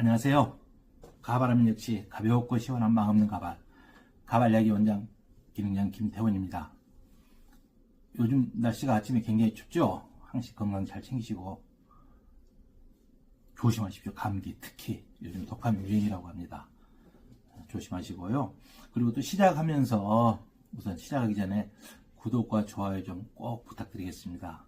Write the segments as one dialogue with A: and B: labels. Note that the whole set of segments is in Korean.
A: 안녕하세요. 가발하면 역시 가볍고 시원한 마음 없는 가발. 가발 이야기 원장 기능장 김태원입니다. 요즘 날씨가 아침에 굉장히 춥죠? 항시 건강 잘 챙기시고 조심하십시오. 감기 특히 요즘 독감 유행이라고 합니다. 조심하시고요. 그리고 또 시작하면서 우선 시작하기 전에 구독과 좋아요 좀 꼭 부탁드리겠습니다.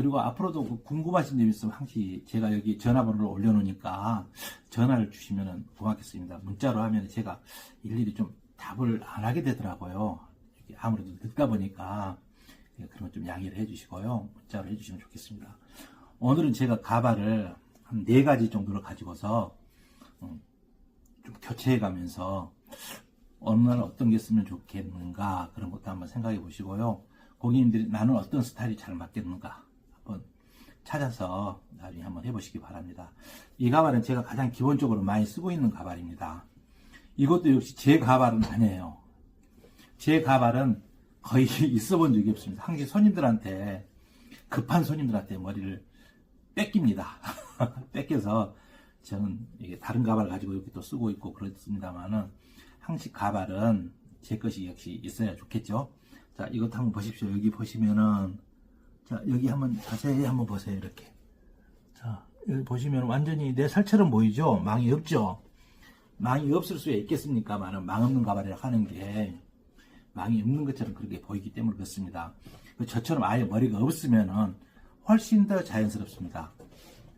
A: 그리고 앞으로도 그 궁금하신 점 있으면 항시 제가 여기 전화번호를 올려놓으니까 전화를 주시면 고맙겠습니다. 문자로 하면 제가 일일이 좀 답을 안 하게 되더라고요. 아무래도 늦다 보니까 예, 그런 것 좀 양해를 해주시고요. 문자로 해주시면 좋겠습니다. 오늘은 제가 가발을 한 네 가지 정도를 가지고서 음, 좀 교체해 가면서 어느 날 어떤 게 쓰면 좋겠는가 그런 것도 한번 생각해 보시고요. 고객님들이 나는 어떤 스타일이 잘 맞겠는가 한번 찾아서 나중에 한번 해보시기 바랍니다. 이 가발은 제가 가장 기본적으로 많이 쓰고 있는 가발입니다. 이것도 역시 제 가발은 아니에요. 제 가발은 거의 있어 본 적이 없습니다. 항상 손님들한테 급한 손님들한테 머리를 뺏깁니다. 뺏겨서 저는 이게 다른 가발 가지고 이렇게 또 쓰고 있고 그렇습니다만은 항시 가발은 제 것이 역시 있어야 좋겠죠. 자, 이것도 한번 보십시오. 여기 보시면은 자, 여기 한번 자세히 한번 보세요. 이렇게. 자, 여기 보시면 완전히 내 살처럼 보이죠? 망이 없죠? 망이 없을 수야 있겠습니까만은 망 없는 가발이라 하는 게 망이 없는 것처럼 그렇게 보이기 때문에 그렇습니다. 그 저처럼 아예 머리가 없으면은 훨씬 더 자연스럽습니다.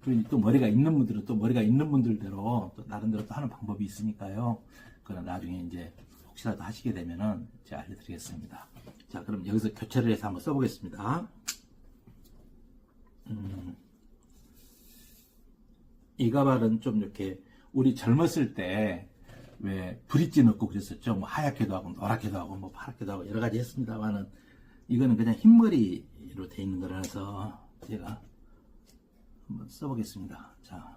A: 그리고 또 머리가 있는 분들은 또 머리가 있는 분들대로 또 나름대로 또 하는 방법이 있으니까요. 그건 나중에 이제 혹시라도 하시게 되면은 제가 알려드리겠습니다. 자, 그럼 여기서 교체를 해서 한번 써보겠습니다. 음, 이 가발은 좀 이렇게 우리 젊었을 때 왜 브릿지 넣고 그랬었죠. 뭐 하얗게도 하고 노랗게도 하고 뭐 파랗게도 하고 여러 가지 했습니다만은 이거는 그냥 흰머리로 돼 있는 거라서 제가 한번 써보겠습니다. 자.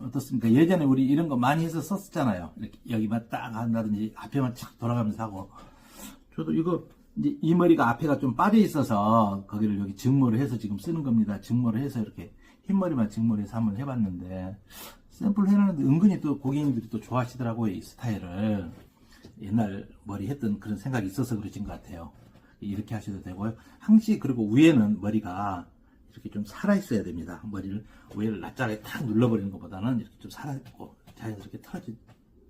A: 어떻습니까? 예전에 우리 이런 거 많이 해서 썼었잖아요. 이렇게 여기만 딱 한다든지 앞에만 착 돌아가면서 하고. 저도 이거 이제 이 머리가 앞에가 좀 빠져 있어서 거기를 여기 증모를 해서 지금 쓰는 겁니다. 증모를 해서 이렇게 흰머리만 증모를 해서 한번 해봤는데 샘플 해놨는데 은근히 또 고객님들이 또 좋아하시더라고요. 이 스타일을. 옛날 머리 했던 그런 생각이 있어서 그러신 것 같아요. 이렇게 하셔도 되고요. 항시 그리고 위에는 머리가 이렇게 좀 살아있어야 됩니다. 머리를 위를 납작하게 탁 눌러버리는 것보다는 이렇게 좀 살아있고 자연스럽게 털어지,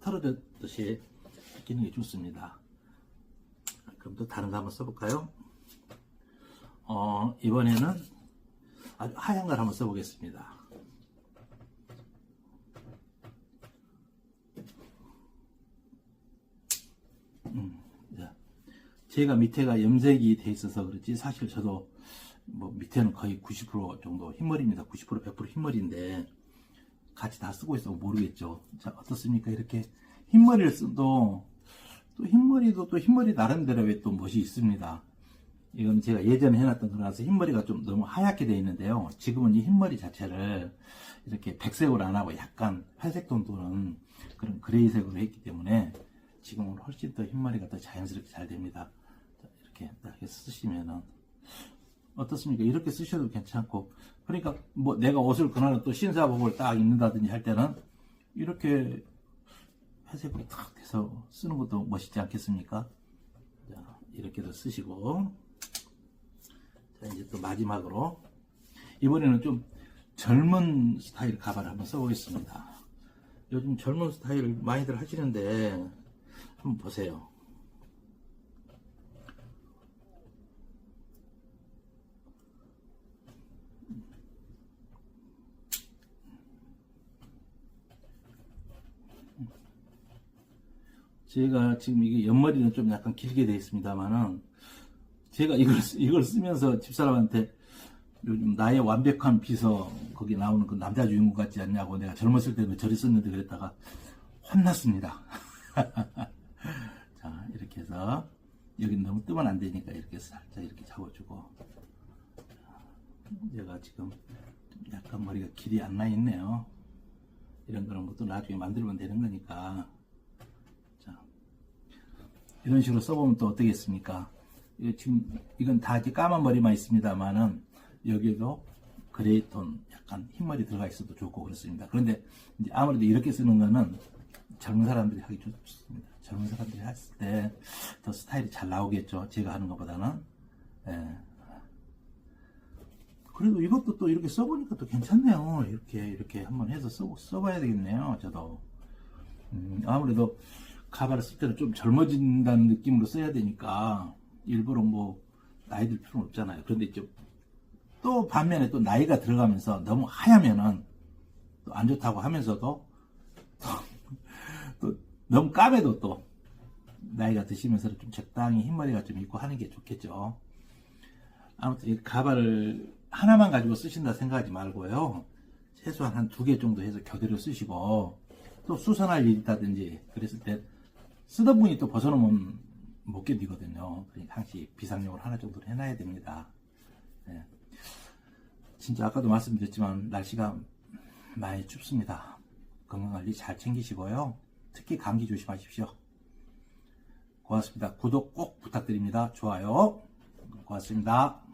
A: 털어졌듯이 끼는 게 좋습니다. 그럼 또 다른 거 한번 써볼까요? 어, 이번에는 아주 하얀 걸 한번 써보겠습니다. 음, 자. 제가 밑에가 염색이 돼 있어서 그렇지 사실 저도 뭐 밑에는 거의 90% 정도 흰머리입니다. 90% 100% 흰머리인데 같이 다 쓰고 있어 모르겠죠. 자 어떻습니까? 이렇게 흰머리를 써도 또 흰머리도 또 흰머리 나름대로 왜또 멋이 있습니다. 이건 제가 예전에 해놨던 거라서 흰머리가 좀 너무 하얗게 되어 있는데요. 지금은 이 흰머리 자체를 이렇게 백색으로 안 하고 약간 회색 톤 도는 그런 그레이색으로 했기 때문에 지금은 훨씬 더 흰머리가 더 자연스럽게 잘 됩니다. 자, 이렇게 딱 쓰시면은 어떻습니까? 이렇게 쓰셔도 괜찮고 그러니까 뭐 내가 옷을 그날은 또 신사복을 딱 입는다든지 할 때는 이렇게 회색으로 탁 해서 쓰는 것도 멋있지 않겠습니까? 자, 이렇게도 쓰시고 자 이제 또 마지막으로 이번에는 좀 젊은 스타일 가발을 한번 써보겠습니다. 요즘 젊은 스타일 많이들 하시는데 한번 보세요. 제가 지금 이게 옆머리는 좀 약간 길게 되어 있습니다만은 제가 이걸 쓰- 이걸 쓰면서 집사람한테 요즘 나의 완벽한 비서 거기 나오는 그 남자 주인공 같지 않냐고 내가 젊었을 때도 저리 썼는데 그랬다가 혼났습니다. 자 이렇게 해서 여기 너무 뜨면 안 되니까 이렇게 살짝 이렇게 잡아주고 얘가 지금 약간 머리가 길이 안 나 있네요. 이런 그런 것도 나중에 만들면 되는 거니까 자, 이런 식으로 써보면 또 어떻겠습니까? 이거 지금 이건 다 이렇게 까만 머리만 있습니다만은 여기도 그레이 톤 약간 흰머리 들어가 있어도 좋고 그렇습니다. 그런데 이제 아무래도 이렇게 쓰는 거는 젊은 사람들이 하기 좋습니다. 젊은 사람들이 했을 때 더 스타일이 잘 나오겠죠. 제가 하는 것보다는. 예. 그래도 이것도 또 이렇게 써보니까 또 괜찮네요. 이렇게 이렇게 한번 해서 써, 써봐야 되겠네요. 저도 음, 아무래도 가발을 쓸 때는 좀 젊어진다는 느낌으로 써야 되니까 일부러 뭐 나이 들 필요는 없잖아요. 그런데 이제 또 반면에 또 나이가 들어가면서 너무 하얗면은 또 안 좋다고 하면서도 또, 또 너무 까매도 또 나이가 드시면서 좀 적당히 흰머리가 좀 있고 하는 게 좋겠죠. 아무튼 이 가발을 하나만 가지고 쓰신다 생각하지 말고요. 최소한 한 두 개 정도 해서 교대로 쓰시고 또 수선할 일이 있다든지 그랬을 때 쓰던 분이 또 벗어놓으면 못 견디거든요. 그러니까 항시 비상용으로 하나 정도 해놔야 됩니다. 예. 진짜 아까도 말씀드렸지만 날씨가 많이 춥습니다. 건강관리 잘 챙기시고요. 특히 감기 조심하십시오. 고맙습니다. 구독 꼭 부탁드립니다. 좋아요. 고맙습니다.